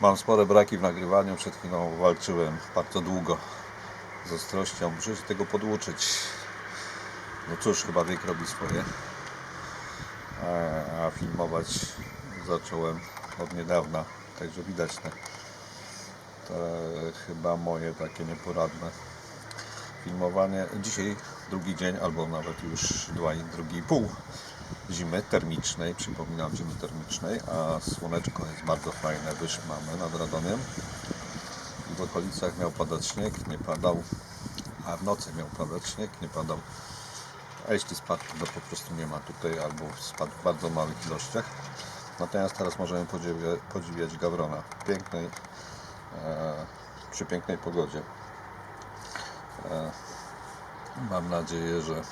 Mam spore braki w nagrywaniu. Przed chwilą walczyłem bardzo długo z ostrością. Muszę się tego poduczyć. No cóż, chyba wiek robi swoje. A, a filmować zacząłem od niedawna. Także widać te, te chyba moje takie nieporadne filmowanie. Dzisiaj drugi dzień, albo nawet już dwa drugi i pół zimy termicznej, przypominam zimy termicznej, a słoneczko jest bardzo fajne, wyż mamy nad Radomiem. I w okolicach miał padać śnieg, nie padał, a w nocy miał padać śnieg, nie padał. A jeśli spadł, to po prostu nie ma tutaj, albo spadł w bardzo małych ilościach. Natomiast teraz możemy podziwiać, gawrona w pięknej, e, przy pięknej pogodzie. E, mam nadzieję, że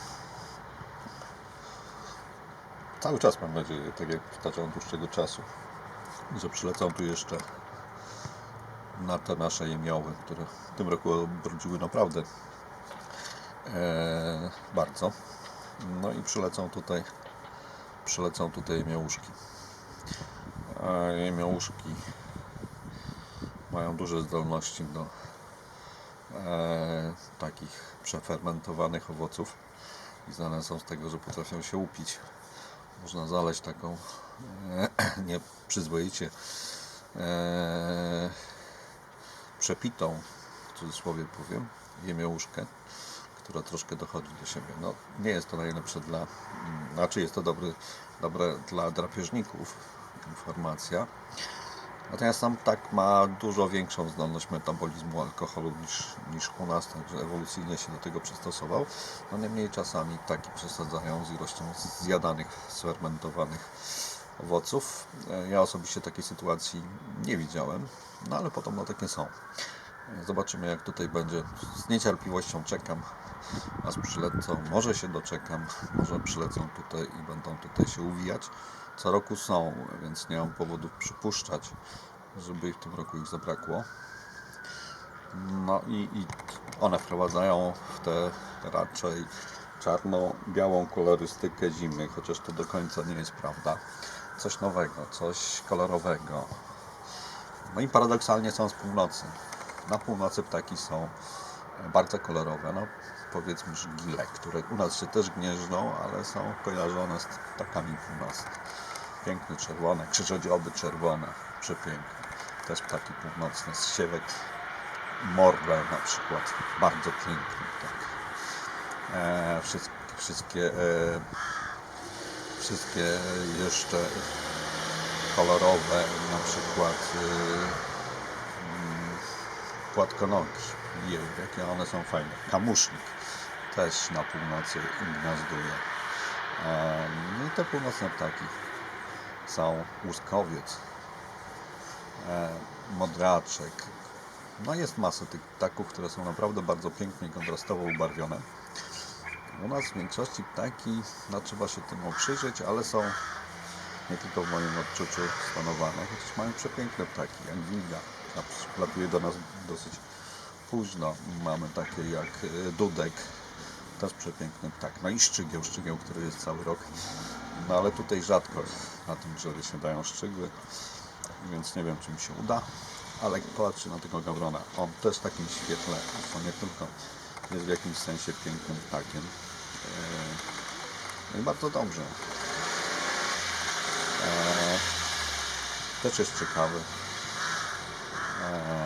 cały czas mam nadzieję, tak jak od dłuższego czasu, że przylecą tu jeszcze na te nasze jemioły, które w tym roku obrodziły naprawdę e, bardzo. No i przylecą tutaj przylecą tutaj jemiołuszki. A jemiołuszki mają duże zdolności do e, takich przefermentowanych owoców i znane są z tego, że potrafią się upić. Można zaleć taką e, nieprzyzwoicie e, przepitą, w cudzysłowie powiem, jemiołuszkę, która troszkę dochodzi do siebie. No, nie jest to najlepsze dla, znaczy jest to dobry, dobre dla drapieżników, informacja. Natomiast sam tak ma dużo większą zdolność metabolizmu alkoholu niż, niż u nas, także ewolucyjnie się do tego przystosował. No niemniej czasami ptaki przesadzają z ilością zjadanych, sfermentowanych owoców. E, Ja osobiście takiej sytuacji nie widziałem, no ale podobno takie są. Zobaczymy jak tutaj będzie. Z niecierpliwością czekam, aż przylecą. Może się doczekam, może przylecą tutaj i będą tutaj się uwijać. Co roku są, więc nie mam powodów przypuszczać, żeby w tym roku ich zabrakło. No i, i one wprowadzają w tę raczej czarno-białą kolorystykę zimy, chociaż to do końca nie jest prawda. Coś nowego, coś kolorowego. No i paradoksalnie są z północy. Na północy ptaki są bardzo kolorowe. No, powiedzmy żgile, które u nas się też gnieżdżą, ale są kojarzone z ptakami północnymi. Piękne czerwone, krzyżodzioby czerwone, przepiękne. Też ptaki północne, siewek morle na przykład, bardzo piękny ptak. E, wszystkie, wszystkie, e, wszystkie jeszcze kolorowe, na przykład e, mm, płatkonogi. Jakie one są fajne. Kamusznik też na północy gniazduje. No i te północne ptaki są łuskowiec, modraczek. No jest masa tych ptaków, które są naprawdę bardzo pięknie kontrastowo ubarwione. U nas w większości ptaki, no trzeba się temu przyjrzeć, ale są nie tylko w moim odczuciu stanowane, chociaż mają przepiękne ptaki, jak wilga. Na przykład latuje do nas dosyć późno. Mamy takie jak e, dudek, też przepiękny ptak. No i szczygieł, szczygieł, który jest cały rok. No ale tutaj rzadko na tym drzewie się dają szczygły, więc nie wiem, czy mi się uda. Ale patrzcie na tego gawrona. On też w takim świetle, to nie tylko jest w jakimś sensie pięknym ptakiem. No i bardzo dobrze. E, Też jest ciekawy. E,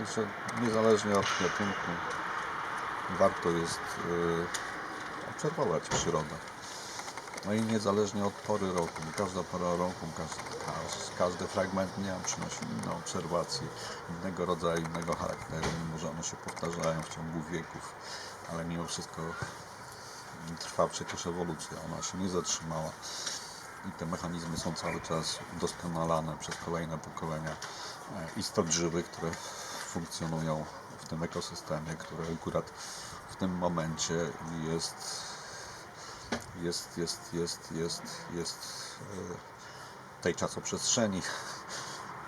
Także niezależnie od gatunku warto jest y, obserwować przyrodę. No i niezależnie od pory roku, każda pora roku, każdy, każdy, fragment dnia przynosi inną obserwację, innego rodzaju, innego charakteru, mimo że one się powtarzają w ciągu wieków, ale mimo wszystko trwa przecież ewolucja, ona się nie zatrzymała i te mechanizmy są cały czas udoskonalane przez kolejne pokolenia e, istot żywych, które funkcjonują w tym ekosystemie, który akurat w tym momencie jest jest, jest, jest, jest, jest e, tej czasoprzestrzeni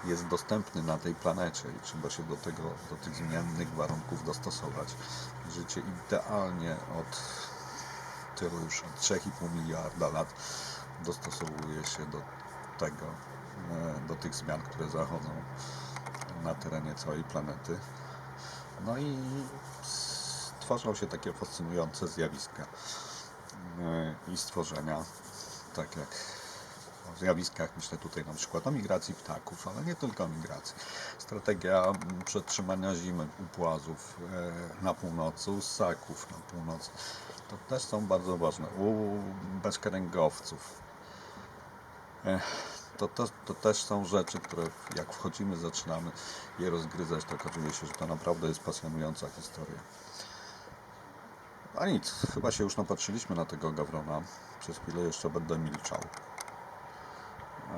jest dostępny na tej planecie i trzeba się do tego, do tych zmiennych warunków dostosować. Życie idealnie od tylu już od 3,5 miliarda lat dostosowuje się do tego, e, do tych zmian, które zachodzą na terenie całej planety. No i tworzą się takie fascynujące zjawiska yy, i stworzenia, tak jak o zjawiskach, myślę tutaj na przykład o migracji ptaków, ale nie tylko o migracji. Strategia przetrzymania zimy u płazów e, na północy, u ssaków na północy. To też są bardzo ważne. U bezkeręgowców. To, to, to też są rzeczy, które jak wchodzimy, zaczynamy je rozgryzać, to okazuje się, że to naprawdę jest pasjonująca historia. A nic, chyba się już napatrzyliśmy na tego gawrona. Przez chwilę jeszcze będę milczał.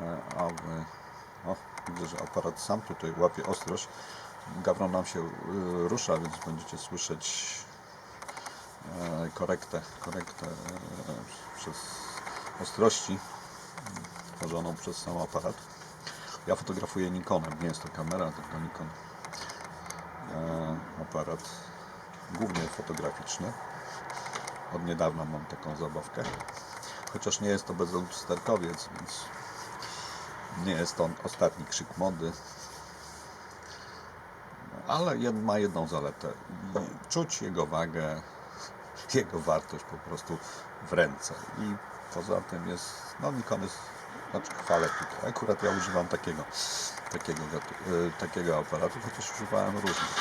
E, A wy... O, widzę, że aparat sam tutaj łapie ostrość. Gawron nam się y, rusza, więc będziecie słyszeć e, korektę, korektę e, przez ostrości tworzoną przez sam aparat. Ja fotografuję Nikonem, nie jest to kamera, tylko Nikon. E, aparat głównie fotograficzny. Od niedawna mam taką zabawkę. Chociaż nie jest to bezlusterkowiec, więc nie jest to ostatni krzyk mody. Ale jed, ma jedną zaletę. Czuć jego wagę, jego wartość po prostu w ręce. I poza tym jest, no Nikon jest, znaczy chwalę tutaj. Akurat ja używam takiego, takiego, y, takiego aparatu, chociaż używałem różnych.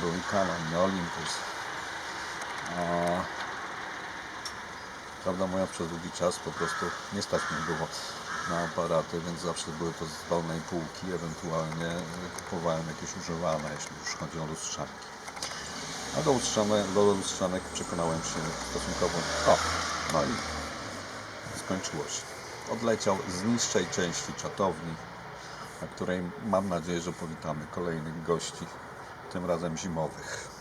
Był i Canon, i Olympus. A, prawda moja przez długi czas po prostu nie stać mnie było na aparaty, więc zawsze były to z wolnej półki, ewentualnie y, kupowałem jakieś używane, jeśli już chodzi o lustrzanki. A do, lustrzane, do lustrzanek przekonałem się stosunkowo... O, no i skończyło się. Odleciał z niższej części czatowni, na której mam nadzieję, że powitamy kolejnych gości, tym razem zimowych.